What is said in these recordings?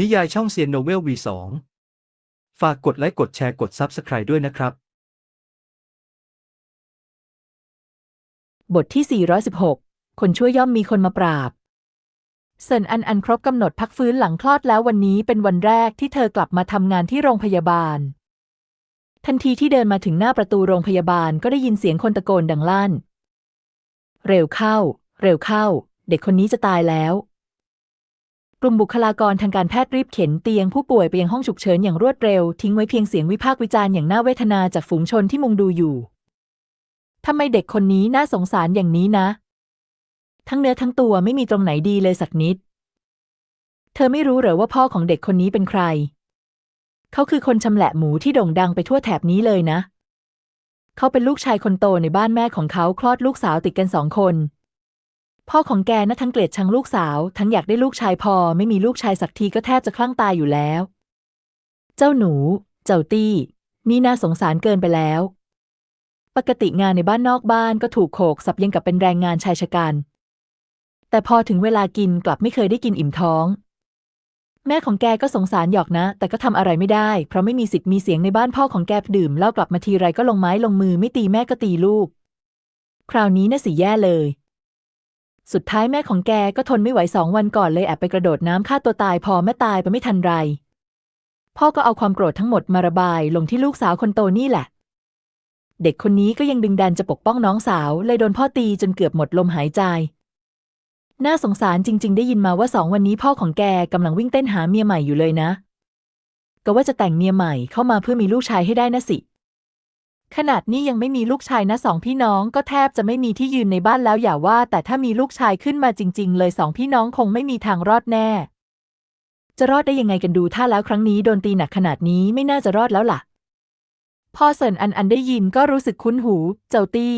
นิยายช่องเซียนโนเวล V2 ฝากกดไลค์กดแชร์กด Subscribe ด้วยนะครับ บทที่ 416 คนชั่วย่อมมีคนมาปราบ เซินอันอันครบกำหนดพักฟื้นหลังคลอดแล้ววันนี้เป็นวันแรกที่เธอกลับมาทำงานที่โรงพยาบาล ทันทีที่เดินมาถึงหน้าประตูโรงพยาบาลก็ได้ยินเสียงคนตะโกนดังลั่น เร็วเข้า เร็วเข้า เด็กคนนี้จะตายแล้ว กลุ่มบุคลากรทางการแพทย์รีบเข็นเตียงผู้ป่วยไปยังห้องฉุกเฉินอย่างรวดเร็ว ทิ้งไว้เพียงเสียงวิพากษ์วิจารณ์อย่างน่าเวทนาจากฝูงชนที่มุงดูอยู่ทำไมเด็กคนนี้น่าสงสารอย่างนี้นะ ทั้งเนื้อทั้งตัวไม่มีตรงไหนดีเลยสักนิด เธอไม่รู้หรอว่าพ่อของเด็กคนนี้เป็นใคร เขาคือคนชำแหละหมูที่โด่งดังไปทั่วแถบนี้เลยนะ เขาเป็นลูกชายคนโตในบ้านแม่ของเขาคลอดลูกสาวติดกันสองคน พ่อของแกน่ะทั้งเกลียดชังลูกสาว ทั้งอยากได้ลูกชายพอไม่มีลูกชายสักทีก็แทบจะคลั่งตายอยู่แล้ว เจ้าหนู เจ้าตี้ นี่น่าสงสารเกินไปแล้ว ปกติงานในบ้านนอกบ้านก็ถูกโขกสับยังกับเป็นแรงงานชายชะกันแต่พอถึงเวลากินกลับไม่เคยได้กินอิ่มท้อง แม่ของแกก็สงสารหยอกนะ แต่ก็ทำอะไรไม่ได้ เพราะไม่มีสิทธิ์มีเสียงในบ้านพ่อของแกดื่มเหล้ากลับมาทีไรก็ลงไม้ลงมือไม่ตีแม่ก็ตีลูก คราวนี้น่าสิแย่เลย สุดท้ายแม่ของแกก็ทนไม่ไหวสองวันก่อนเลยแอบไปกระโดดน้ำฆ่าตัวตายพอแม่ตายไปไม่ทันไร พ่อก็เอาความโกรธทั้งหมดมาระบายลงที่ลูกสาวคนโตนี่แหละ เด็กคนนี้ก็ยังดึงดันจะปกป้องน้องสาว เลยโดนพ่อตีจนเกือบหมดลมหายใจ น่าสงสารจริง ๆ ได้ยินมาว่าสองวันนี้พ่อของแกกำลังวิ่งเต้นหาเมียใหม่อยู่เลยนะ ก็ว่าจะแต่งเมียใหม่เข้ามาเพื่อมีลูกชายให้ได้นะสิ ขนาดนี้ยังไม่มีลูกชายนะสองพี่น้องก็แทบจะไม่มีที่ยืนในบ้านแล้วอย่าว่า แต่ถ้ามีลูกชายขึ้นมาจริง ๆ เลยสองพี่น้องคงไม่มีทางรอดแน่ จะรอดได้ยังไงกันดูถ้าแล้วครั้งนี้โดนตีหนักขนาดนี้ไม่น่าจะรอดแล้วล่ะ พอเซินอันอันได้ยินก็รู้สึกคุ้นหู เจ้าตี้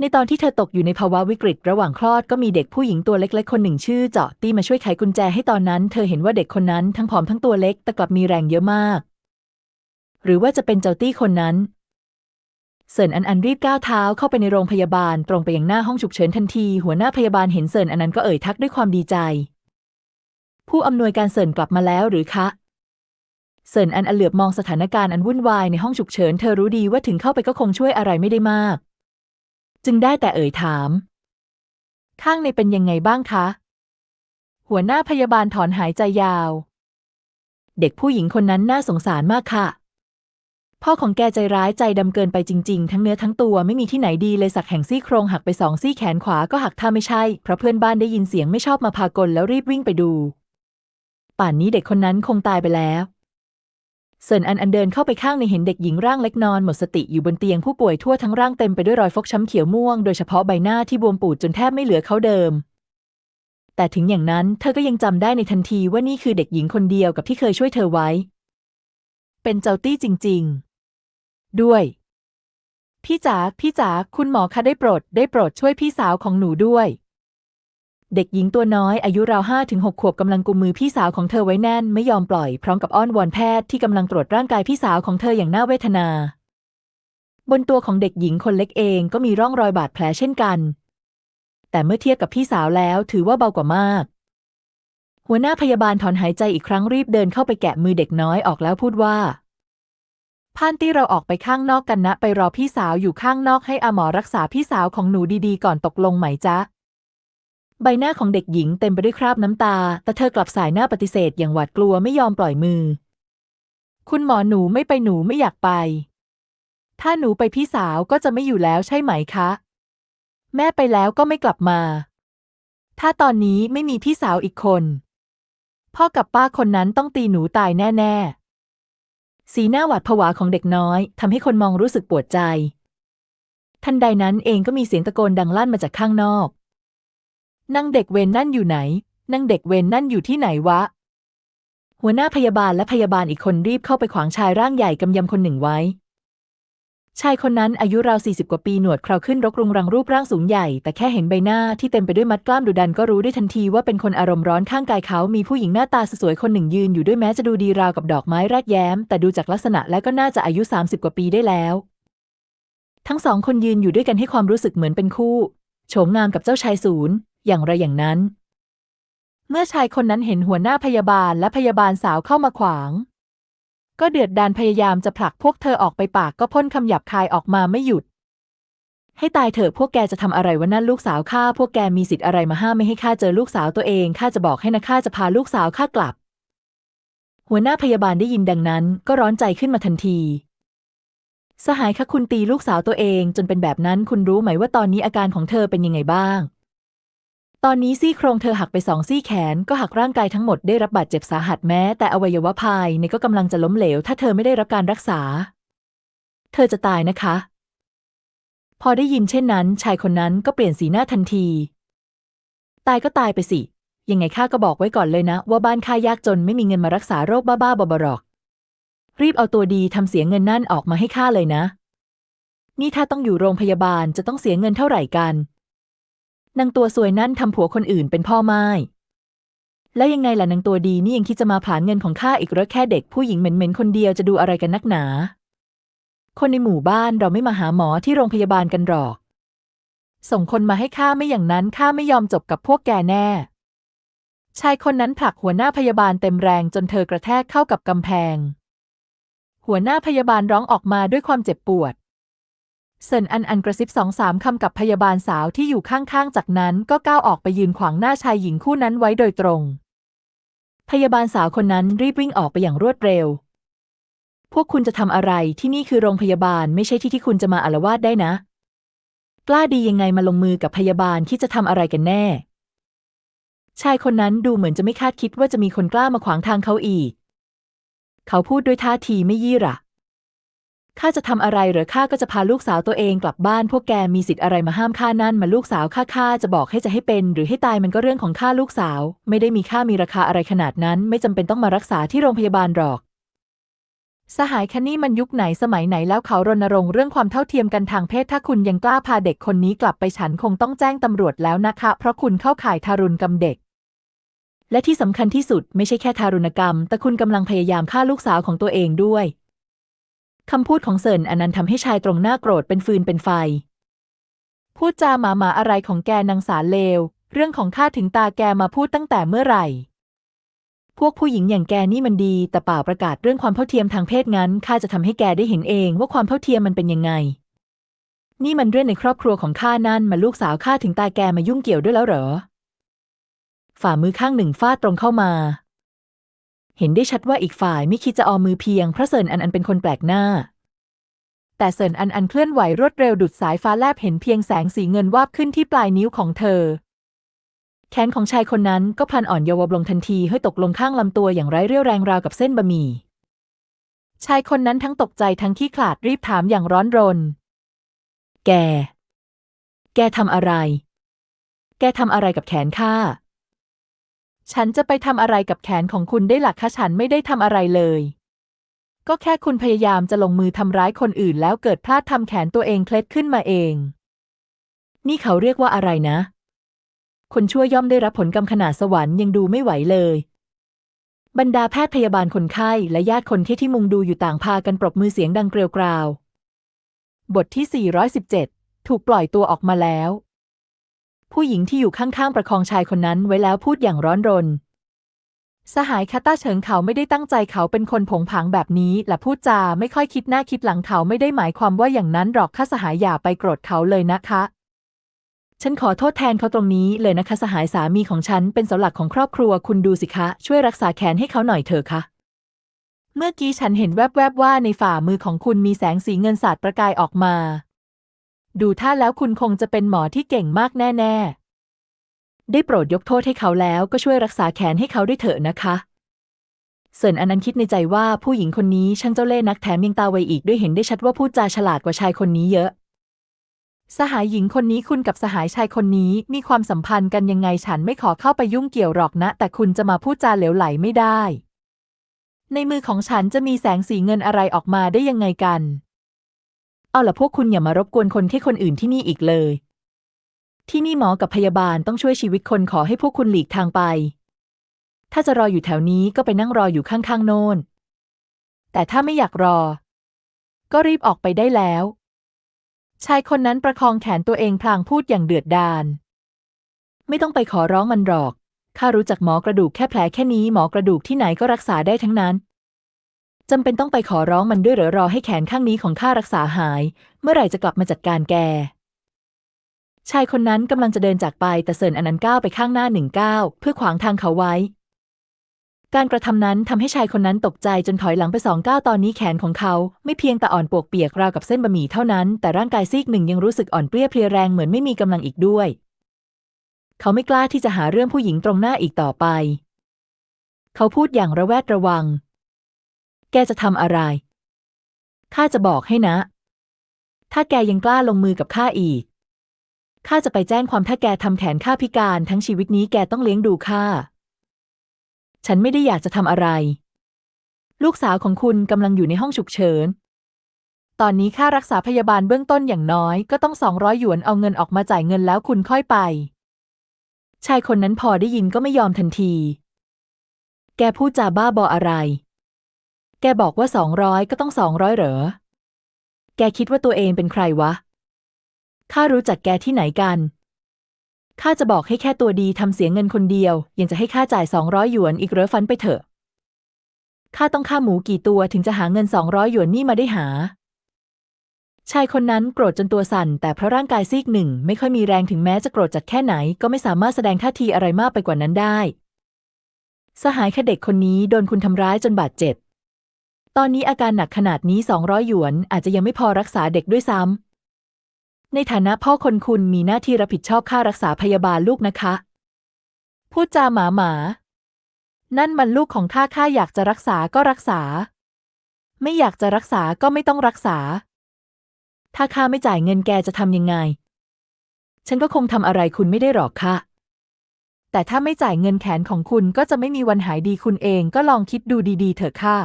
ในตอนที่เธอตกอยู่ในภาวะวิกฤต ระหว่างคลอดก็มีเด็กผู้หญิงตัวเล็กๆคนหนึ่งชื่อเจาะตี้มาช่วยไขกุญแจให้ตอนนั้น เธอเห็นว่าเด็กคนนั้นทั้งผอมทั้งตัวเล็กแต่กลับมีแรงเยอะมาก หรือว่าจะเป็นเจ้าตี้คนนั้น เซินอันอันรีบก้าวเท้าเข้าไปในโรงพยาบาลตรงไปยังหน้าห้องฉุกเฉินทันที หัวหน้าพยาบาลเห็นเซินอันนั้นก็เอ่ยทักด้วยความดีใจ ผู้อำนวยการเซินกลับมาแล้วหรือคะเซินอันอันเหลือบมองสถานการณ์อันวุ่นวายในห้องฉุกเฉินเธอรู้ดีว่าถึงเข้าไปก็คงช่วยอะไรไม่ได้มาก จึงได้แต่เอ่ยถาม ข้างในเป็นยังไงบ้างคะ หัวหน้าพยาบาลถอนหายใจยาว เด็กผู้หญิงคนนั้นน่าสงสารมากค่ะ พ่อของแกใจร้ายใจดำเกินไปจริงๆ ทั้งเนื้อทั้งตัวไม่มีที่ไหนดีเลยสักแห่งซี่โครงหักไปสองซี่แขนขวาก็หักถ้าไม่ใช่ เพราะเพื่อนบ้านได้ยินเสียงไม่ชอบมาพากลแล้วรีบวิ่งไปดู ป่านนี้เด็กคนนั้นคงตายไปแล้วเซินอันอันเดินเข้าไปข้างในเห็นเด็กหญิงร่างเล็กนอนหมดสติอยู่บนเตียงผู้ป่วยทั่วทั้งร่างเต็มไปด้วยรอยฟกช้ำเขียวม่วงโดยเฉพาะใบหน้าที่บวมปูดจนแทบไม่เหลือเขาเดิม แต่ถึงอย่างนั้นเธอก็ยังจำได้ในทันทีว่านี่คือเด็กหญิงคนเดียวกับที่เคยช่วยเธอไว้ เป็นเจ้าตี้จริง ด้วย พี่จ๋าพี่จ๋าคุณหมอคะได้โปรด ได้โปรดช่วยพี่สาวของหนูด้วย เด็กหญิงตัวน้อยอายุราวห้าถึงหกขวบกำลังกุมมือพี่สาวของเธอไว้แน่นไม่ยอมปล่อยพร้อมกับอ้อนวอนแพทย์ที่กำลังตรวจร่างกายพี่สาวของเธออย่างน่าเวทนา บนตัวของเด็กหญิงคนเล็กเองก็มีร่องรอยบาดแผลเช่นกัน แต่เมื่อเทียบกับพี่สาวแล้วถือว่าเบากว่ามากหัวหน้าพยาบาลถอนหายใจอีกครั้งรีบเดินเข้าไปแกะมือเด็กน้อยออกแล้วพูดว่า พานตี้เราออกไปข้างนอกกันนะ ไปรอพี่สาวอยู่ข้างนอกให้อาหมอรักษาพี่สาวของหนูดีๆ ก่อนตกลงไหมจ๊ะ ใบหน้าของเด็กหญิงเต็มไปด้วยคราบน้ำตา แต่เธอกลับสายหน้าปฏิเสธอย่างหวาดกลัวไม่ยอมปล่อยมือ คุณหมอหนูไม่ไปหนูไม่อยากไป ถ้าหนูไปพี่สาวก็จะไม่อยู่แล้วใช่ไหมคะ แม่ไปแล้วก็ไม่กลับมา ถ้าตอนนี้ไม่มีพี่สาวอีกคน พ่อกับป้าคนนั้นต้องตีหนูตายแน่ ๆ สีหน้าหวาดผวาของเด็กน้อยทำให้คนมองรู้สึกปวดใจ ทันใดนั้นเองก็มีเสียงตะโกนดังลั่นมาจากข้างนอกนั่งเด็กเวนนั่นอยู่ไหนนั่งเด็กเวนนั่นอยู่ที่ไหนวะ หัวหน้าพยาบาลและพยาบาลอีกคนรีบเข้าไปขวางชายร่างใหญ่กำยำคนหนึ่งไว้ ชายคนนั้นอายุราวสี่สิบกว่าปีหนวดเคราขึ้นรกรุงรังรูปร่างสูงใหญ่ แต่แค่เห็นใบหน้าที่เต็มไปด้วยมัดกล้ามดุดันก็รู้ได้ทันทีว่าเป็นคนอารมณ์ร้อนข้างกายเขามีผู้หญิงหน้าตาสวยๆคนหนึ่งยืนอยู่ด้วยแม้จะดูดีราวกับดอกไม้แรกแย้ม แต่ดูจากลักษณะแล้วก็น่าจะอายุสามสิบกว่าปีได้แล้ว ทั้งสองคนยืนอยู่ด้วยกันให้ความรู้สึกเหมือนเป็นคู่โฉมงามกับเจ้าชายศูนย์อย่างไรอย่างนั้น เมื่อชายคนนั้นเห็นหัวหน้าพยาบาลและพยาบาลสาวเข้ามาขวาง ก็เดือดดานพยายามจะผลักพวกเธอออกไปปากก็พ่นคำหยาบคายออกมาไม่หยุด ให้ตายเถอะพวกแกจะทำอะไรวะนั่นลูกสาวข้าพวกแกมีสิทธิ์อะไรมาห้ามไม่ให้ข้าเจอลูกสาวตัวเองข้าจะบอกให้นะข้าจะพาลูกสาวข้ากลับ หัวหน้าพยาบาลได้ยินดังนั้นก็ร้อนใจขึ้นมาทันทีสหายคะคุณตีลูกสาวตัวเองจนเป็นแบบนั้นคุณรู้ไหมว่าตอนนี้อาการของเธอเป็นยังไงบ้าง ตอนนี้ซี่โครงเธอหักไปสองซี่แขนก็หักร่างกายทั้งหมดได้รับบาดเจ็บสาหัสแม้ แต่อวัยวะภายในก็กำลังจะล้มเหลว ถ้าเธอไม่ได้รับการรักษา เธอจะตายนะคะ พอได้ยินเช่นนั้น ชายคนนั้นก็เปลี่ยนสีหน้าทันที ตายก็ตายไปสิ ยังไงข้าก็บอกไว้ก่อนเลยนะ ว่าบ้านข้ายากจนไม่มีเงินมารักษาโรคบ้าๆบอๆหรอก รีบเอาตัวดีทำเสียเงินนั่นออกมาให้ข้าเลยนะ นี่ถ้าต้องอยู่โรงพยาบาลจะต้องเสียเงินเท่าไหร่กัน นางตัวสวยนั่นทำผัวคนอื่นเป็นพ่อไม้แล้วยังไงล่ะนางตัวดีนี่ยังคิดจะมาผลานเงินของข้าอีกหรือแค่เด็กผู้หญิงเหม็นๆคนเดียวจะดูอะไรกันนักหนา คนในหมู่บ้านเราไม่มาหาหมอที่โรงพยาบาลกันหรอก ส่งคนมาให้ข้าไม่อย่างนั้นข้าไม่ยอมจบกับพวกแกแน่ ชายคนนั้นผลักหัวหน้าพยาบาลเต็มแรงจนเธอกระแทกเข้ากับกำแพง หัวหน้าพยาบาลร้องออกมาด้วยความเจ็บปวด เซินอันอันกระซิบสองสามคำกับพยาบาลสาวที่อยู่ข้างๆ จากนั้นก็ก้าวออกไปยืนขวางหน้าชายหญิงคู่นั้นไว้โดยตรง พยาบาลสาวคนนั้นรีบวิ่งออกไปอย่างรวดเร็ว พวกคุณจะทำอะไรที่นี่คือโรงพยาบาลไม่ใช่ที่ที่คุณจะมาอาละวาดได้นะ กล้าดียังไงมาลงมือกับพยาบาลที่จะทำอะไรกันแน่ ชายคนนั้นดูเหมือนจะไม่คาดคิดว่าจะมีคนกล้ามาขวางทางเขาอีก เขาพูดด้วยท่าทีไม่ยี่หระ ข้าจะทำอะไรหรือข้าก็จะพาลูกสาวตัวเองกลับบ้าน พวกแกมีสิทธิ์อะไรมาห้ามข้านั่นมาลูกสาวข้าข้าจะบอกให้จะให้เป็น หรือให้ตายมันก็เรื่องของข้าลูกสาว ไม่ได้มีค่ามีราคาอะไรขนาดนั้น ไม่จำเป็นต้องมารักษาที่โรงพยาบาลหรอก สหายคะนี่มันยุคไหนสมัยไหนแล้วเขารณรงค์เรื่องความเท่าเทียมกันทางเพศถ้าคุณยังกล้าพาเด็กคนนี้กลับไปฉันคงต้องแจ้งตำรวจแล้วนะคะ เพราะคุณเข้าข่ายทารุณกรรมเด็กและที่สำคัญที่สุดไม่ใช่แค่ทารุณกรรม แต่คุณกำลังพยายามฆ่าลูกสาวของตัวเองด้วย คำพูดของเซินอันนั้นทำให้ชายตรงหน้าโกรธเป็นฟืนเป็นไฟ พูดจาหมาหมาอะไรของแกนางสารเลว เรื่องของข้าถึงตาแกมาพูดตั้งแต่เมื่อไหร่ พวกผู้หญิงอย่างแกนี่มันดี แต่เปล่าประกาศเรื่องความเท่าเทียมทางเพศงั้นข้าจะทำให้แกได้เห็นเองว่าความเท่าเทียมมันเป็นยังไง นี่มันเรื่องในครอบครัวของข้านั่นมาลูกสาวข้าถึงตาแกมายุ่งเกี่ยวด้วยแล้วเหรอ ฝ่ามือข้างหนึ่งฟาดตรงเข้ามา เห็นได้ชัดว่าอีกฝ่ายไม่คิดจะเอามือเพียง เพราะเซินอันอันเป็นคนแปลกหน้า แต่เซินอันอันเคลื่อนไหวรวดเร็วดุดสายฟ้าแลบเห็นเพียงแสงสีเงินวาบขึ้นที่ปลายนิ้วของเธอ แขนของชายคนนั้นก็พลันอ่อนเยาว์ลงทันทีให้ตกลงข้างลำตัวอย่างไร้เรี่ยวแรงราวกับเส้นบะหมี่ชายคนนั้นทั้งตกใจทั้งขี้ขลาดรีบถามอย่างร้อนรน แก แกทำอะไร แกทำอะไรกับแขนข้า ฉันจะไปทำอะไรกับแขนของคุณได้หลักคะฉันไม่ได้ทำอะไรเลย ก็แค่คุณพยายามจะลงมือทำร้ายคนอื่นแล้วเกิดพลาดทำแขนตัวเองเคล็ดขึ้นมาเอง นี่เขาเรียกว่าอะไรนะ คนชั่วย่อมได้รับผลกรรมขนาดสวรรค์ยังดูไม่ไหวเลย บรรดาแพทย์พยาบาลคนไข้และญาติคนที่ที่มุงดูอยู่ต่างพากันปรบมือเสียงดังเกลียวกราว บทที่ 417 ถูกปล่อยตัวออกมาแล้ว ผู้หญิงที่อยู่ข้างๆประคองชายคนนั้นไว้แล้วพูดอย่างร้อนรน สหายคาต้าเฉิงเขาไม่ได้ตั้งใจเขาเป็นคนผงผางแบบนี้และพูดจาไม่ค่อยคิดหน้าคิดหลังเขาไม่ได้หมายความว่าอย่างนั้นหรอกข้าสหายอย่าไปโกรธเขาเลยนะคะ ฉันขอโทษแทนเขาตรงนี้เลยนะคะสหายสามีของฉันเป็นเสาหลักของครอบครัวคุณดูสิคะ ช่วยรักษาแขนให้เขาหน่อยเถอะคะเมื่อกี้ฉันเห็นแวบๆว่าในฝ่ามือของคุณมีแสงสีเงินสาดประกายออกมา ดูท่าแล้วคุณคงจะเป็นหมอที่เก่งมากแน่ ๆ ได้โปรดยกโทษให้เขาแล้วก็ช่วยรักษาแขนให้เขาด้วยเถอะนะคะเซินอันนั้นคิดในใจว่าผู้หญิงคนนี้ช่างเจ้าเล่ห์นักแถมยังตาไวอีกด้วยเห็นได้ชัดว่าพูดจาฉลาดกว่าชายคนนี้เยอะ สหายหญิงคนนี้คุณกับสหายชายคนนี้มีความสัมพันธ์กันยังไงฉันไม่ขอเข้าไปยุ่งเกี่ยวหรอกนะ แต่คุณจะมาพูดจาเหลวไหลไม่ได้ ในมือของฉันจะมีแสงสีเงินอะไรออกมาได้ยังไงกัน เอาล่ะพวกคุณอย่ามารบกวนคนที่คนอื่นที่นี่อีกเลย ที่นี่หมอกับพยาบาลต้องช่วยชีวิตคนขอให้พวกคุณหลีกทางไป ถ้าจะรออยู่แถวนี้ก็ไปนั่งรออยู่ข้างๆโน่น แต่ถ้าไม่อยากรอ ก็รีบออกไปได้แล้ว ชายคนนั้นประคองแขนตัวเองพลางพูดอย่างเดือดดาล ไม่ต้องไปขอร้องมันหรอก ข้ารู้จักหมอกระดูกแค่แผลแค่นี้หมอกระดูกที่ไหนก็รักษาได้ทั้งนั้น จำเป็นต้องไปขอร้องมันด้วยหรือรอให้แขนข้างนี้ของข้ารักษาหาย เมื่อไหร่จะกลับมาจัดการแก ชายคนนั้นกำลังจะเดินจากไปแต่เซินอนันต์ก้าวไปข้างหน้าหนึ่งก้าวเพื่อขวางทางเขาไว้ การกระทำนั้นทำให้ชายคนนั้นตกใจจนถอยหลังไปสองก้าวตอนนี้แขนของเขาไม่เพียงแต่อ่อนปวกเปียกราวกับเส้นบะหมี่เท่านั้น แต่ร่างกายซีกหนึ่งยังรู้สึกอ่อนเปรี้ยเพลียแรงเหมือนไม่มีกำลังอีกด้วย เขาไม่กล้าที่จะหาเรื่องผู้หญิงตรงหน้าอีกต่อไป เขาพูดอย่างระแวดระวัง แกจะทำอะไร ข้าจะบอกให้นะ ถ้าแกยังกล้าลงมือกับข้าอีก ข้าจะไปแจ้งความถ้าแกทำแขนข้าพิการทั้งชีวิตนี้แกต้องเลี้ยงดูข้า ฉันไม่ได้อยากจะทำอะไร ลูกสาวของคุณกำลังอยู่ในห้องฉุกเฉิน ตอนนี้ค่ารักษาพยาบาลเบื้องต้นอย่างน้อยก็ต้องสองร้อยหยวนเอาเงินออกมาจ่ายเงินแล้วคุณค่อยไป ชายคนนั้นพอได้ยินก็ไม่ยอมทันที แกพูดจาบ้าบออะไร แกบอกว่าสองร้อยก็ต้องสองร้อยเหรอ แกคิดว่าตัวเองเป็นใครวะ ข้ารู้จักแกที่ไหนกัน ข้าจะบอกให้แค่ตัวดีทำเสียเงินคนเดียว ยังจะให้ข้าจ่ายสองร้อยหยวนอีกเหรอฟันไปเถอะ ข้าต้องฆ่าหมูกี่ตัวถึงจะหาเงินสองร้อยหยวนนี่มาได้หา ชายคนนั้นโกรธจนตัวสั่น แต่เพราะร่างกายซีกหนึ่ง ไม่ค่อยมีแรงถึงแม้จะโกรธจัดแค่ไหน ก็ไม่สามารถแสดงท่าทีอะไรมากไปกว่านั้นได้ สหายแค่เด็กคนนี้โดนคุณทำร้ายจนบาดเจ็บ ตอนนี้อาการหนักขนาดนี้สองร้อยหยวนอาจจะยังไม่พอรักษาเด็กด้วยซ้ำ ในฐานะพ่อคนคุณมีหน้าที่รับผิดชอบค่ารักษาพยาบาลลูกนะคะ พูดจาหมาหมา นั่นมันลูกของข้าข้าอยากจะรักษาก็รักษา ไม่อยากจะรักษาก็ไม่ต้องรักษา ถ้าข้าไม่จ่ายเงินแกจะทำยังไง ฉันก็คงทำอะไรคุณไม่ได้หรอกค่ะแต่ถ้าไม่จ่ายเงินแขนของคุณก็จะไม่มีวันหายดีคุณเองก็ลองคิดดูดีๆ เถอะค่ะ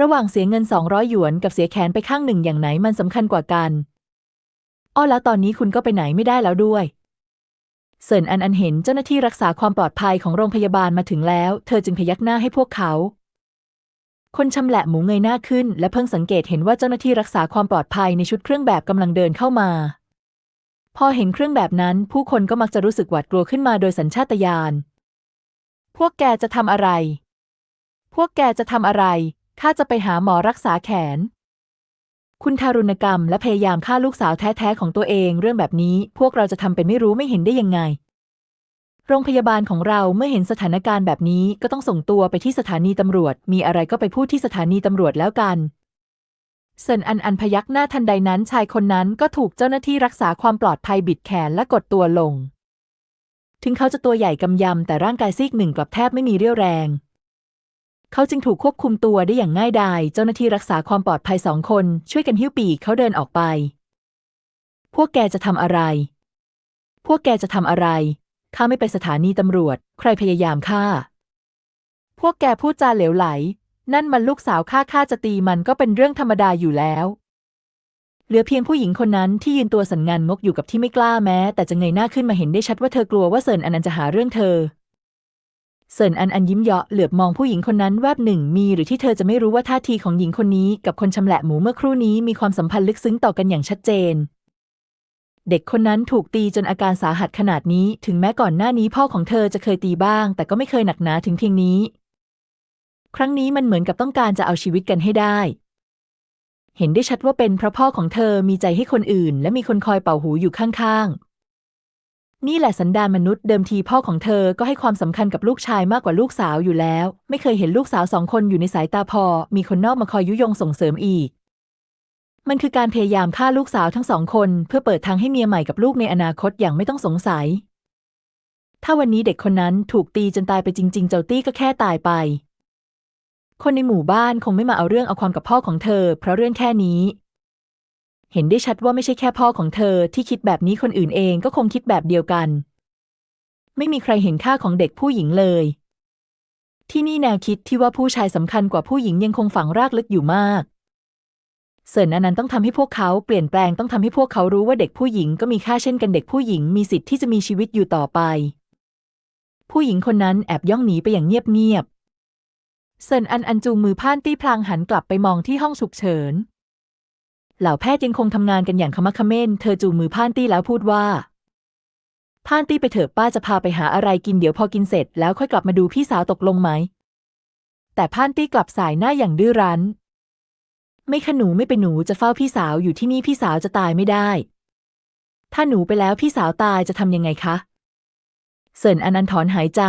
ระหว่างเสียเงิน 200 หยวนกับเสียแขนไปข้างหนึ่งอย่างไหนมันสำคัญกว่ากัน อ้อแล้วตอนนี้คุณก็ไปไหนไม่ได้แล้วด้วย เซินอันอันเห็นเจ้าหน้าที่รักษาความปลอดภัยของโรงพยาบาลมาถึงแล้ว เธอจึงพยักหน้าให้พวกเขา คนชำแหละหมูเงยหน้าขึ้น และเพิ่งสังเกตเห็นว่าเจ้าหน้าที่รักษาความปลอดภัยในชุดเครื่องแบบกำลังเดินเข้ามา พอเห็นเครื่องแบบนั้น ผู้คนก็มักจะรู้สึกหวาดกลัวขึ้นมาโดยสัญชาตญาณ พวกแกจะทำอะไร พวกแกจะทำอะไร ข้าจะไปหาหมอรักษาแขน คุณทารุณกรรมและพยายามฆ่าลูกสาวแท้ๆของตัวเองเรื่องแบบนี้พวกเราจะทำเป็นไม่รู้ไม่เห็นได้ยังไง โรงพยาบาลของเราเมื่อเห็นสถานการณ์แบบนี้ก็ต้องส่งตัวไปที่สถานีตำรวจ มีอะไรก็ไปพูดที่สถานีตำรวจแล้วกันเซินอันอันพยักหน้าทันใดนั้นชายคนนั้นก็ถูกเจ้าหน้าที่รักษาความปลอดภัยบิดแขนและกดตัวลง ถึงเขาจะตัวใหญ่กำยำแต่ร่างกายซีกหนึ่งกลับแทบไม่มีเรี่ยวแรง เขาจึงถูกควบคุมตัวได้อย่างง่ายดาย เจ้าหน้าที่รักษาความปลอดภัยสองคน ช่วยกันหิ้วปีกเขาเดินออกไป พวกแกจะทำอะไร พวกแกจะทำอะไร ข้าไม่ไปสถานีตำรวจ ใครพยายามฆ่า พวกแกพูดจาเหลวไหล นั่นมันลูกสาวข้าข้าจะตีมันก็เป็นเรื่องธรรมดาอยู่แล้ว เหลือเพียงผู้หญิงคนนั้นที่ยืนตัวสันงานงกอยู่กับที่ไม่กล้าแม้ แต่จะเงยหน้าขึ้นมาเห็นได้ชัดว่าเธอกลัวว่าเซินอันนันจะหาเรื่องเธอ เซินอันอันยิ้มเยาะเหลือบมองผู้หญิงคนนั้นแวบหนึ่งมีหรือที่เธอจะไม่รู้ว่าท่าทีของหญิงคนนี้กับคนชำแหละหมูเมื่อครู่นี้มีความสัมพันธ์ลึกซึ้งต่อกันอย่างชัดเจน เด็กคนนั้นถูกตีจนอาการสาหัสขนาดนี้ ถึงแม้ก่อนหน้านี้พ่อของเธอจะเคยตีบ้าง แต่ก็ไม่เคยหนักหนาถึงเพียงนี้ ครั้งนี้มันเหมือนกับต้องการจะเอาชีวิตกันให้ได้ เห็นได้ชัดว่าเป็นเพราะพ่อของเธอมีใจให้คนอื่น และมีคนคอยเป่าหูอยู่ข้างๆ นี่แหละสันดานมนุษย์เดิมทีพ่อของเธอก็ให้ความสำคัญกับลูกชายมากกว่าลูกสาวอยู่แล้ว ไม่เคยเห็นลูกสาวสองคนอยู่ในสายตาพอ มีคนนอกมาคอยยุยงส่งเสริมอีก มันคือการพยายามฆ่าลูกสาวทั้งสองคน เพื่อเปิดทางให้เมียใหม่กับลูกในอนาคตอย่างไม่ต้องสงสัย ถ้าวันนี้เด็กคนนั้นถูกตีจนตายไปจริง ๆ เจ้าตี้ก็แค่ตายไป คนในหมู่บ้านคงไม่มาเอาเรื่องเอาความกับพ่อของเธอ เพราะเรื่องแค่นี้ เห็นได้ชัดว่าไม่ใช่แค่พ่อของเธอที่คิดแบบนี้คนอื่นเองก็คงคิดแบบเดียวกัน ไม่มีใครเห็นค่าของเด็กผู้หญิงเลย ที่นี่แนวคิดที่ว่าผู้ชายสำคัญกว่าผู้หญิงยังคงฝังรากลึกอยู่มากเซินอนันต์ต้องทำให้พวกเขาเปลี่ยนแปลงต้องทำให้พวกเขารู้ว่าเด็กผู้หญิงก็มีค่าเช่นกันเด็กผู้หญิงมีสิทธิ์ที่จะมีชีวิตอยู่ต่อไป ผู้หญิงคนนั้นแอบย่องหนีไปอย่างเงียบๆเซินอันอันจูงมือพ่านตี้พลางหันกลับไปมองที่ห้องฉุกเฉิน เหล่าแพทย์ยังคงทำงานกันอย่างขมักขม้น เธอจูงมือพ่านตี้แล้วพูดว่าพานตี้ไปเถอะป้าจะพาไปหาอะไรกินเดี๋ยวพอกินเสร็จแล้วค่อยกลับมาดูพี่สาวตกลงไหม แต่พานตี้กลับสายหน้าอย่างดื้อรั้น ไม่ขหนูไม่ไปหนูจะเฝ้าพี่สาวอยู่ที่นี่พี่สาวจะตายไม่ได้ ถ้าหนูไปแล้วพี่สาวตายจะทำยังไงคะ เซินอนันถอนหายใจ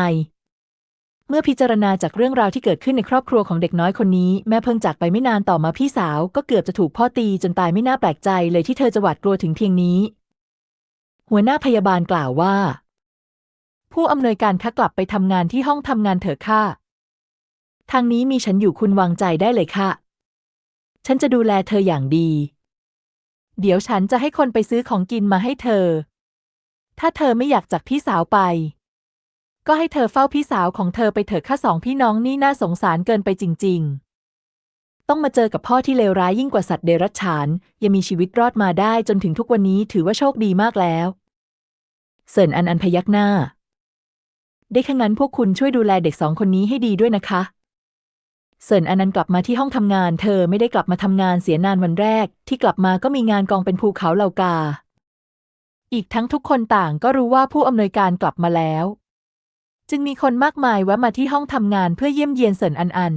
เมื่อพิจารณาจากเรื่องราวที่เกิดขึ้นในครอบครัวของเด็กน้อยคนนี้ แม่เพิ่งจากไปไม่นานต่อมาพี่สาว ก็เกือบจะถูกพ่อตีจนตายไม่น่าแปลกใจเลยที่เธอจะหวาดกลัวถึงเพียงนี้ หัวหน้าพยาบาลกล่าวว่า ผู้อำนวยการคะกลับไปทำงานที่ห้องทำงานเถอะค่ะทางนี้มีฉันอยู่คุณวางใจได้เลยค่ะ ฉันจะดูแลเธออย่างดี เดี๋ยวฉันจะให้คนไปซื้อของกินมาให้เธอ ถ้าเธอไม่อยากจากพี่สาวไป ก็ให้เธอเฝ้าพี่สาวของเธอไปเถอะข้าสองพี่น้องนี่น่าสงสารเกินไปจริง ๆ ต้องมาเจอกับพ่อที่เลวร้ายยิ่งกว่าสัตว์เดรัจฉาน ยังมีชีวิตรอดมาได้จนถึงทุกวันนี้ถือว่าโชคดีมากแล้วเซินอันอันพยักหน้า ได้แค่งั้นพวกคุณช่วยดูแลเด็กสองคนนี้ให้ดีด้วยนะคะเซินอันนันกลับมาที่ห้องทำงาน เธอไม่ได้กลับมาทำงานเสียนานวันแรก ที่กลับมาก็มีงานกองเป็นภูเขาเหล่ากา อีกทั้งทุกคนต่างก็รู้ว่าผู้อำนวยการกลับมาแล้ว จึงมีคนมากมายแวะมาที่ห้องทำงานเพื่อเยี่ยมเยียนเซินอันอัน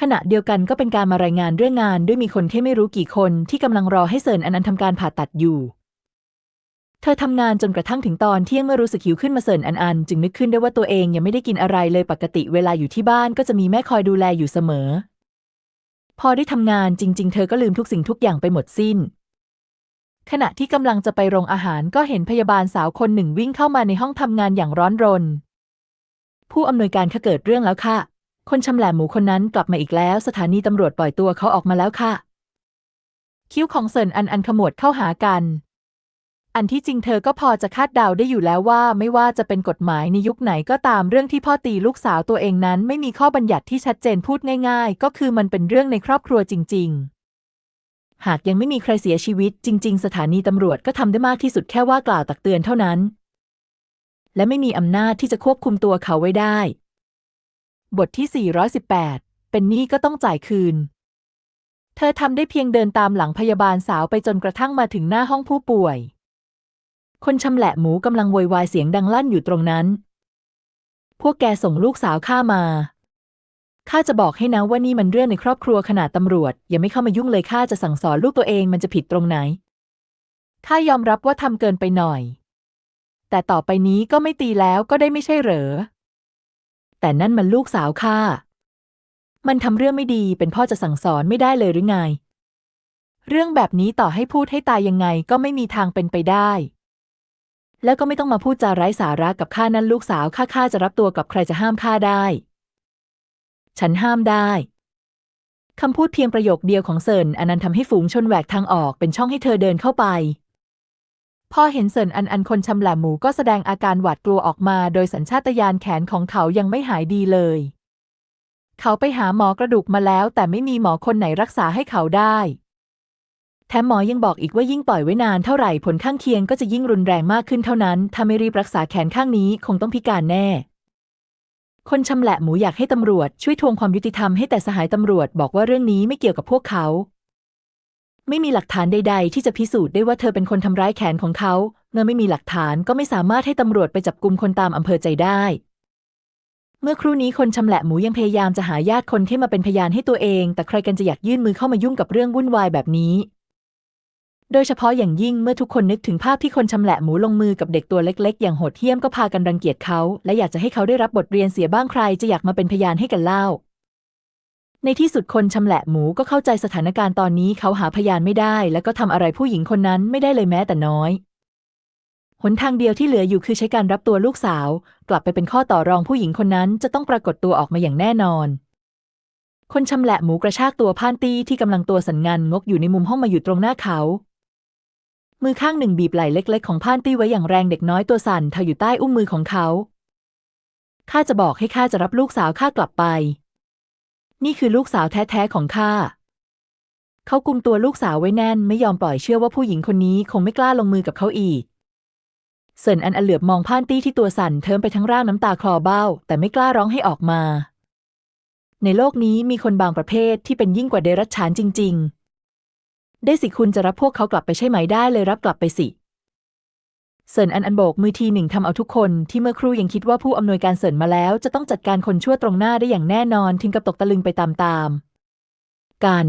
ขณะเดียวกันก็เป็นการมารายงานเรื่องงานด้วยมีคนที่ไม่รู้กี่คนที่กำลังรอให้เซินอันอันทำการผ่าตัดอยู่ เธอทำงานจนกระทั่งถึงตอนเที่ยงเมื่อรู้สึกหิวขึ้นมาเซินอันอัน จึงนึกขึ้นได้ว่าตัวเองยังไม่ได้กินอะไรเลยปกติเวลาอยู่ที่บ้านก็จะมีแม่คอยดูแลอยู่เสมอ พอได้ทำงานจริง ๆ เธอก็ลืมทุกสิ่งทุกอย่างไปหมดสิ้น ขณะที่กำลังจะไปโรงอาหารก็เห็นพยาบาลสาวคนหนึ่งวิ่งเข้ามาในห้องทำงานอย่างร้อนรน ผู้อำนวยการค่ะเกิดเรื่องแล้วค่ะ คนชำแหละหมูคนนั้นกลับมาอีกแล้ว สถานีตำรวจปล่อยตัวเขาออกมาแล้วค่ะ คิ้วของเซินอันอันขมวดเข้าหากัน อันที่จริงเธอก็พอจะคาดเดาได้อยู่แล้วว่า ไม่ว่าจะเป็นกฎหมายในยุคไหนก็ตามเรื่องที่พ่อตีลูกสาวตัวเองนั้น ไม่มีข้อบัญญัติที่ชัดเจนพูดง่าย ๆ ก็คือมันเป็นเรื่องในครอบครัวจริง ๆ หากยังไม่มีใครเสียชีวิต จริง ๆ สถานีตำรวจก็ทำได้มากที่สุดแค่ว่ากล่าวตักเตือนเท่านั้น และไม่มีอำนาจที่จะควบคุมตัวเขาไว้ได้ บทที่ 418 เป็นหนี้ก็ต้องจ่ายคืน เธอทำได้เพียงเดินตามหลังพยาบาลสาวไปจนกระทั่งมาถึงหน้าห้องผู้ป่วย คนชำแหละหมูกำลังโวยวายเสียงดังลั่นอยู่ตรงนั้น พวกแกส่งลูกสาวข้ามา ข้าจะบอกให้นะว่านี่มันเรื่องในครอบครัวขนาดตำรวจ อย่าไม่เข้ามายุ่งเลยข้าจะสั่งสอนลูกตัวเองมันจะผิดตรงไหนข้ายอมรับว่าทำเกินไปหน่อย แต่ต่อไปนี้ก็ไม่ตีแล้วก็ได้ไม่ใช่เหรอ แต่นั่นมันลูกสาวข้ามันทำเรื่องไม่ดีเป็นพ่อจะสั่งสอนไม่ได้เลยหรือไง เรื่องแบบนี้ต่อให้พูดให้ตายยังไงก็ไม่มีทางเป็นไปได้ แล้วก็ไม่ต้องมาพูดจาไร้สาระกับข้านั่นลูกสาวข้าข้าจะรับตัวกับใครจะห้ามข้าได้ ฉันห้ามได้คำพูดเพียงประโยคเดียวของเซินอันนันทำให้ฝูงชนแหวกทางออกเป็นช่องให้เธอเดินเข้าไป พอเห็นเซินอันอันคนชำแหละหมูก็แสดงอาการหวาดกลัวออกมา โดยสัญชาตญาณแขนของเขายังไม่หายดีเลย เขาไปหาหมอกระดูกมาแล้ว แต่ไม่มีหมอคนไหนรักษาให้เขาได้ แถมหมอยังบอกอีกว่ายิ่งปล่อยไว้นานเท่าไหร่ผลข้างเคียงก็จะยิ่งรุนแรงมากขึ้นเท่านั้น ถ้าไม่รีบรักษาแขนข้างนี้คงต้องพิการแน่ คนชำแหละหมูอยากให้ตำรวจช่วยทวงความยุติธรรมให้แต่สหายตำรวจบอกว่าเรื่องนี้ไม่เกี่ยวกับพวกเขา ไม่มีหลักฐานใด ๆ ที่จะพิสูจน์ได้ว่าเธอเป็นคนทำร้ายแขนของเขา เมื่อไม่มีหลักฐานก็ไม่สามารถให้ตำรวจไปจับกุมคนตามอำเภอใจได้ เมื่อครู่นี้คนชำแหละหมูยังพยายามจะหาญาติคนที่มาเป็นพยานให้ตัวเอง แต่ใครกันจะอยากยื่นมือเข้ามายุ่งกับเรื่องวุ่นวายแบบนี้ โดยเฉพาะอย่างยิ่งเมื่อทุกคนนึกถึงภาพที่คนชำแหละหมูลงมือกับเด็กตัวเล็กๆ อย่างโหดเหี้ยมก็พากันรังเกียจเขา และอยากจะให้เขาได้รับบทเรียนเสียบ้างใครจะอยากมาเป็นพยานให้กันเล่า ในที่สุดคนชำแหละหมูก็เข้าใจสถานการณ์ตอนนี้เขาหาพยานไม่ได้ และก็ทำอะไรผู้หญิงคนนั้นไม่ได้เลยแม้แต่น้อยหนทางเดียวที่เหลืออยู่คือใช้การรับตัวลูกสาว กลับไปเป็นข้อต่อรองผู้หญิงคนนั้นจะต้องปรากฏตัวออกมาอย่างแน่นอน คนชำแหละหมูกระชากตัวพานตี้ที่กำลังตัวสันงันงกอยู่ในมุมห้องมาอยู่ตรงหน้าเขา มือข้างหนึ่งบีบไหล่เล็ก ๆ ของพานตี้ไว้อย่างแรงเด็กน้อยตัวสั่นเธออยู่ใต้อุ้งมือของเขา ข้าจะบอกให้ข้าจะรับลูกสาวข้ากลับไป นี่คือลูกสาวแท้ๆของข้า เขากุมตัวลูกสาวไว้แน่นไม่ยอมปล่อยเชื่อว่าผู้หญิงคนนี้คงไม่กล้าลงมือกับเขาอีก เซินอันอเหลือบมองพานตี้ที่ตัวสั่นเทิมไปทั้งร่างน้ำตาคลอเบ้า แต่ไม่กล้าร้องให้ออกมา ในโลกนี้มีคนบางประเภทที่เป็นยิ่งกว่าเดรัจฉานจริง ๆ ได้สิคุณจะรับพวกเขากลับไปใช่ไหมได้เลยรับกลับไปสิเซินอันอันโบกมือทีหนึ่งทำเอาทุกคนที่เมื่อครู่ยังคิดว่าผู้อำนวยการเซินมาแล้วจะต้องจัดการคนชั่วตรงหน้าได้อย่างแน่นอนถึงกับตกตะลึงไปตามๆกัน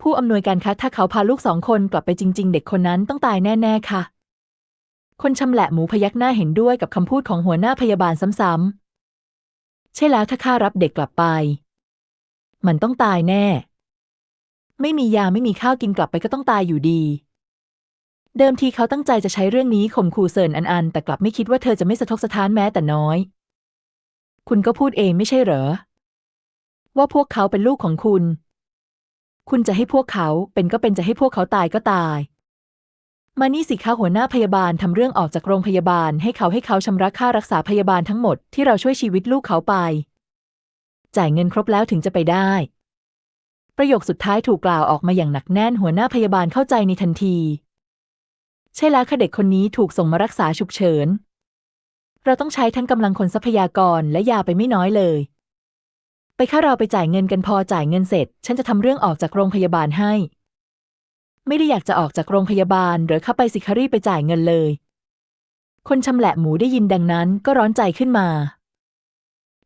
ผู้อำนวยการคะถ้าเขาพาลูกสองคนกลับไปจริง ๆ เด็กคนนั้นต้องตายแน่ ๆ ค่ะ คนชำแหละหมูพยักหน้าเห็นด้วยกับคำพูดของหัวหน้าพยาบาลซ้ำๆใช่แล้วถ้าข้ารับเด็กกลับไป มันต้องตายแน่ ไม่มียาไม่มีข้าวกินกลับไปก็ต้องตายอยู่ดี เดิมทีเขาตั้งใจจะใช้เรื่องนี้ข่มขู่เซินอันอัน แต่กลับไม่คิดว่าเธอจะไม่สะทกสะท้านแม้แต่น้อย คุณก็พูดเองไม่ใช่เหรอ ว่าพวกเขาเป็นลูกของคุณ คุณจะให้พวกเขาเป็นก็เป็นจะให้พวกเขาตายก็ตาย มานี่สิคะหัวหน้าพยาบาลทำเรื่องออกจากโรงพยาบาล ให้เขาให้เขาชำระค่ารักษาพยาบาลทั้งหมดที่เราช่วยชีวิตลูกเขาไป จ่ายเงินครบแล้วถึงจะไปได้ ประโยคสุดท้ายถูกกล่าวออกมาอย่างหนักแน่นหัวหน้าพยาบาลเข้าใจในทันที ใช่แล้วค่ะเด็กคนนี้ถูกส่งมารักษาฉุกเฉิน เราต้องใช้ทั้งกำลังคนทรัพยากรและยาไปไม่น้อยเลย ไปค่าเราไปจ่ายเงินกันพอจ่ายเงินเสร็จ ฉันจะทำเรื่องออกจากโรงพยาบาลให้ ไม่ได้อยากจะออกจากโรงพยาบาลหรือเข้าไปสิคารีไปจ่ายเงินเลย คนชำแหละหมูได้ยินดังนั้นก็ร้อนใจขึ้นมา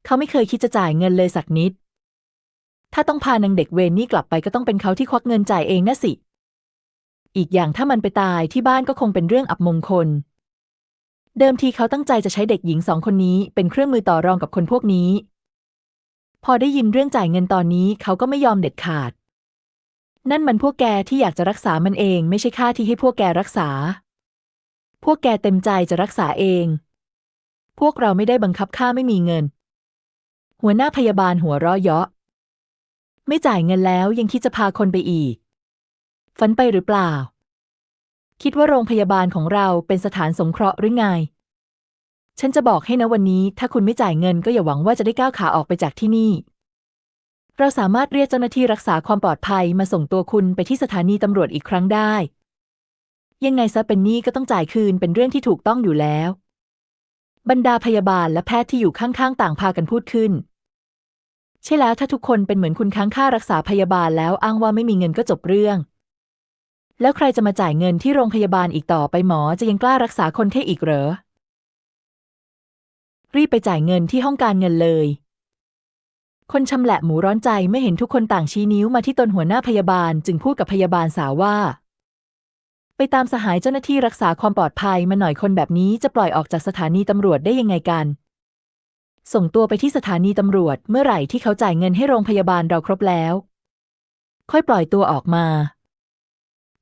เขาไม่เคยคิดจะจ่ายเงินเลยสักนิด ถ้าต้องพานางเด็กเวรนี่กลับไปก็ต้องเป็นเขาที่ควักเงินจ่ายเองนะสิ อีกอย่างถ้ามันไปตายที่บ้านก็คงเป็นเรื่องอับมงคล เดิมทีเขาตั้งใจจะใช้เด็กหญิงสองคนนี้เป็นเครื่องมือต่อรองกับคนพวกนี้ พอได้ยินเรื่องจ่ายเงินตอนนี้เขาก็ไม่ยอมเด็ดขาด นั่นมันพวกแกที่อยากจะรักษามันเอง ไม่ใช่ข้าที่ให้พวกแกรักษา พวกแกเต็มใจจะรักษาเอง พวกเราไม่ได้บังคับข้าไม่มีเงิน หัวหน้าพยาบาลหัวเราะเยาะ ไม่จ่ายเงินแล้วยังคิดจะพาคนไปอีก ฝันไปหรือเปล่า คิดว่าโรงพยาบาลของเราเป็นสถานสงเคราะห์หรือไง ฉันจะบอกให้นะวันนี้ ถ้าคุณไม่จ่ายเงินก็อย่าหวังว่าจะได้ก้าวขาออกไปจากที่นี่ เราสามารถเรียกเจ้าหน้าที่รักษาความปลอดภัยมาส่งตัวคุณไปที่สถานีตำรวจอีกครั้งได้ ยังไงซะเป็นหนี้ก็ต้องจ่ายคืนเป็นเรื่องที่ถูกต้องอยู่แล้ว บรรดาพยาบาลและแพทย์ที่อยู่ข้างๆ ต่างพากันพูดขึ้น ใช่แล้วถ้าทุกคนเป็นเหมือนคุณค้างค่ารักษาพยาบาลแล้วอ้างว่าไม่มีเงินก็จบเรื่อง แล้วใครจะมาจ่ายเงินที่โรงพยาบาลอีกต่อไปหมอจะยังกล้ารักษาคนเท่อีกเหรอ รีบไปจ่ายเงินที่ห้องการเงินเลย คนชำแหละหมูร้อนใจไม่เห็นทุกคนต่างชี้นิ้วมาที่ตนหัวหน้าพยาบาล จึงพูดกับพยาบาลสาวว่า ไปตามสหายเจ้าหน้าที่รักษาความปลอดภัยมาหน่อยคนแบบนี้จะปล่อยออกจากสถานีตำรวจได้ยังไงกัน ส่งตัวไปที่สถานีตำรวจเมื่อไหร่ที่เขาจ่ายเงินให้โรงพยาบาลเราครบแล้ว ค่อยปล่อยตัวออกมา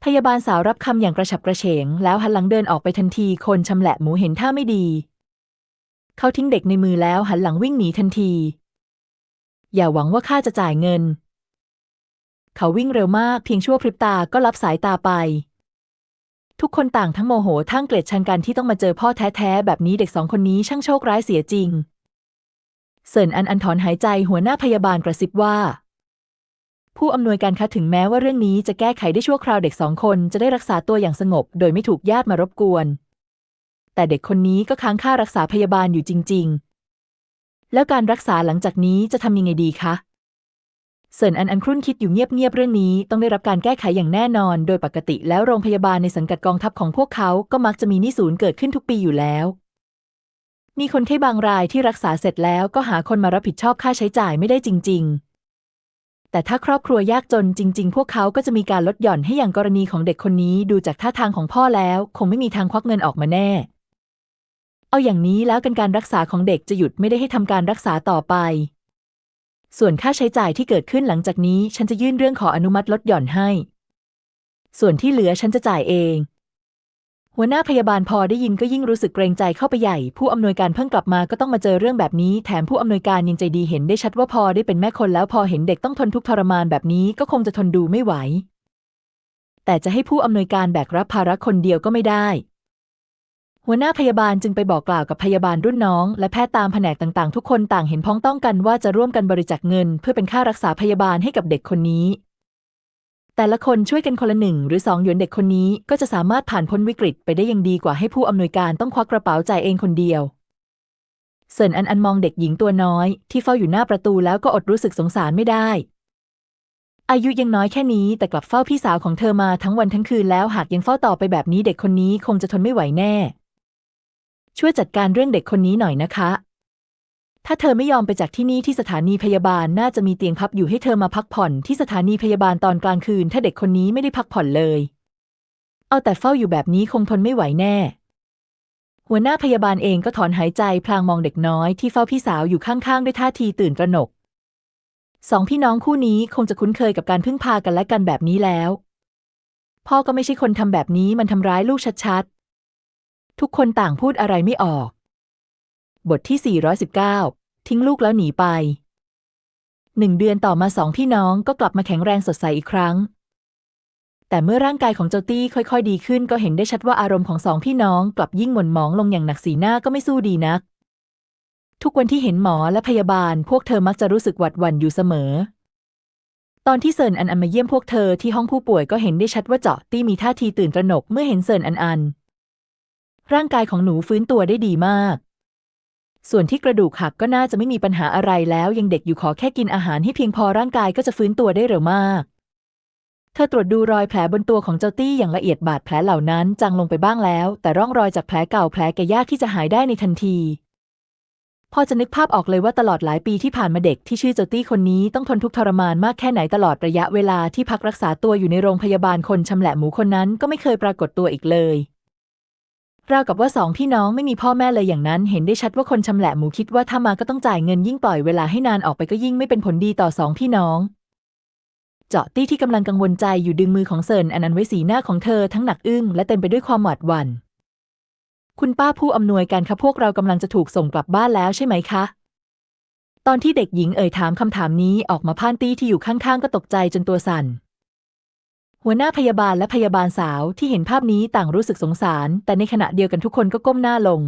พยาบาลสาวรับคำอย่างกระฉับกระเฉง แล้วหันหลังเดินออกไปทันทีคนชำแหละหมูเห็นท่าไม่ดี เขาทิ้งเด็กในมือแล้วหันหลังวิ่งหนีทันที อย่าหวังว่าข้าจะจ่ายเงิน เขาวิ่งเร็วมากเพียงชั่วพริบตาก็รับสายตาไปทุกคนต่างทั้งโมโหทั้งเกลียดชังกันที่ต้องมาเจอพ่อแท้ ๆ แบบนี้เด็กสองคนนี้ช่างโชคร้ายเสียจริง เซินอันอันถอนหายใจหัวหน้าพยาบาลกระซิบว่า ผู้อำนวยการคะถึงแม้ว่าเรื่องนี้จะแก้ไขได้ชั่วคราวเด็กสองคนจะได้รักษาตัวอย่างสงบ โดยไม่ถูกญาติมารบกวน แต่เด็กคนนี้ก็ค้างค่ารักษาพยาบาลอยู่จริง ๆ แล้วการรักษาหลังจากนี้จะทำยังไงดีคะเซินอันอันครุ่นคิดอยู่เงียบๆเรื่องนี้ต้องได้รับการแก้ไขอย่างแน่นอน โดยปกติแล้วโรงพยาบาลในสังกัดกองทัพของพวกเขาก็มักจะมีนี้ศูนย์เกิดขึ้นทุกปีอยู่แล้ว มีคนไข้บางรายที่รักษาเสร็จแล้วก็หาคนมารับผิดชอบค่าใช้จ่ายไม่ได้จริง ๆ แต่ถ้าครอบครัวยากจนจริง ๆ พวกเขาก็จะมีการลดหย่อนให้อย่างกรณีของเด็กคนนี้ดูจากท่าทางของพ่อแล้ว คงไม่มีทางควักเงินออกมาแน่ เอาอย่างนี้แล้วกันการรักษาของเด็กจะหยุดไม่ได้ให้ทำการรักษาต่อไป ส่วนค่าใช้จ่ายที่เกิดขึ้นหลังจากนี้ ฉันจะยื่นเรื่องขออนุมัติลดหย่อนให้ ส่วนที่เหลือฉันจะจ่ายเอง หัวหน้าพยาบาลพอได้ยินก็ยิ่งรู้สึกเกรงใจเข้าไปใหญ่ ผู้อำนวยการเพิ่งกลับมาก็ต้องมาเจอเรื่องแบบนี้ แถมผู้อำนวยการยังใจดีเห็นได้ชัดว่าพอได้เป็นแม่คนแล้วพอเห็นเด็กต้องทนทุกข์ทรมานแบบนี้ก็คงจะทนดูไม่ไหว แต่จะให้ผู้อำนวยการแบกรับภาระคนเดียวก็ไม่ได้ หัวหน้าพยาบาลจึงไปบอกกล่าวกับพยาบาลรุ่นน้อง และแพทย์ตามแผนกต่างๆ ทุกคนต่างเห็นพ้องต้องกันว่าจะร่วมกันบริจาคเงิน เพื่อเป็นค่ารักษาพยาบาลให้กับเด็กคนนี้ แต่ละคนช่วยกันคนละหนึ่งหรือสองหยวนเด็กคนนี้ก็จะสามารถผ่านพ้นวิกฤตไปได้ยังดีกว่าให้ผู้อำนวยการต้องควักกระเป๋าจ่ายเองคนเดียวเซินอันอันมองเด็กหญิงตัวน้อย ที่เฝ้าอยู่หน้าประตูแล้วก็อดรู้สึกสงสารไม่ได้ อายุยังน้อยแค่นี้แต่กลับเฝ้าพี่สาวของเธอมาทั้งวันทั้งคืนแล้วหากยังเฝ้าต่อไปแบบนี้เด็กคนนี้คงจะทนไม่ไหวแน่ ช่วยจัดการเรื่องเด็กคนนี้หน่อยนะคะ ถ้าเธอไม่ยอมไปจากที่นี่ที่สถานีพยาบาลน่าจะมีเตียงพับอยู่ให้เธอมาพักผ่อนที่สถานีพยาบาลตอนกลางคืน ถ้าเด็กคนนี้ไม่ได้พักผ่อนเลย เอาแต่เฝ้าอยู่แบบนี้คงทนไม่ไหวแน่ หัวหน้าพยาบาลเองก็ถอนหายใจพลางมองเด็กน้อยที่เฝ้าพี่สาวอยู่ข้างๆด้วยท่าทีตื่นตระหนกสองพี่น้องคู่นี้คงจะคุ้นเคยกับการพึ่งพากันและกันแบบนี้แล้ว พ่อก็ไม่ใช่คนทำแบบนี้มันทำร้ายลูกชัดๆ ทุกคนต่างพูดอะไรไม่ออก บทที่ 419 ทิ้งลูกแล้วหนีไป หนึ่งเดือนต่อมาสองพี่น้องก็กลับมาแข็งแรงสดใสอีกครั้ง แต่เมื่อร่างกายของเจ้าตี้ค่อยๆ ดีขึ้นก็เห็นได้ชัดว่าอารมณ์ของสองพี่น้องกลับยิ่งหม่นหมองลงอย่างหนักสีหน้าก็ไม่สู้ดีนัก ทุกวันที่เห็นหมอและพยาบาล พวกเธอมักจะรู้สึกหวัดหวั่นอยู่เสมอ ตอนที่เซินอันอันมาเยี่ยมพวกเธอที่ห้องผู้ป่วยก็เห็นได้ชัดว่าเจาะตี้มีท่าทีตื่นตระหนกเมื่อเห็นเซินอันอัน ร่างกายของหนูฟื้นตัวได้ดีมาก ส่วนที่กระดูกหักก็น่าจะไม่มีปัญหาอะไรแล้ว ยังเด็กอยู่ขอแค่กินอาหารให้เพียงพอร่างกายก็จะฟื้นตัวได้เร็วมาก เธอตรวจดูรอยแผลบนตัวของเจ้าตี้อย่างละเอียดบาดแผลเหล่านั้นจางลงไปบ้างแล้ว แต่ร่องรอยจากแผลเก่าแผลแก่ยากที่จะหายได้ในทันที พอจะนึกภาพออกเลยว่าตลอดหลายปีที่ผ่านมาเด็กที่ชื่อเจ้าตี้คนนี้ต้องทนทุกข์ทรมานมากแค่ไหนตลอดระยะเวลาที่พักรักษาตัวอยู่ในโรงพยาบาลคนชำแหละหมูคนนั้นก็ไม่เคยปรากฏตัวอีกเลย ราวกับว่าสองพี่น้องไม่มีพ่อแม่เลยอย่างนั้นเห็นได้ชัดว่าคนชำแหละหมูคิดว่าถ้ามาก็ต้องจ่ายเงินยิ่งปล่อยเวลาให้นานออกไปก็ยิ่งไม่เป็นผลดีต่อสองพี่น้อง เจาะตี้ที่กำลังกังวลใจอยู่ดึงมือของเซินอันนันไว้สีหน้าของเธอทั้งหนักอึ้งและเต็มไปด้วยความหวาดหวั่นคุณป้าผู้อำนวยการคะพวกเรากำลังจะถูกส่งกลับบ้านแล้วใช่ไหมคะ ตอนที่เด็กหญิงเอ่ยถามคำถามนี้ออกมาพ่านตี้ที่อยู่ข้างๆก็ตกใจจนตัวสั่น หัวหน้าพยาบาลและพยาบาลสาวที่เห็นภาพนี้ต่างรู้สึกสงสาร แต่ในขณะเดียวกันทุกคนก็ก้มหน้าลง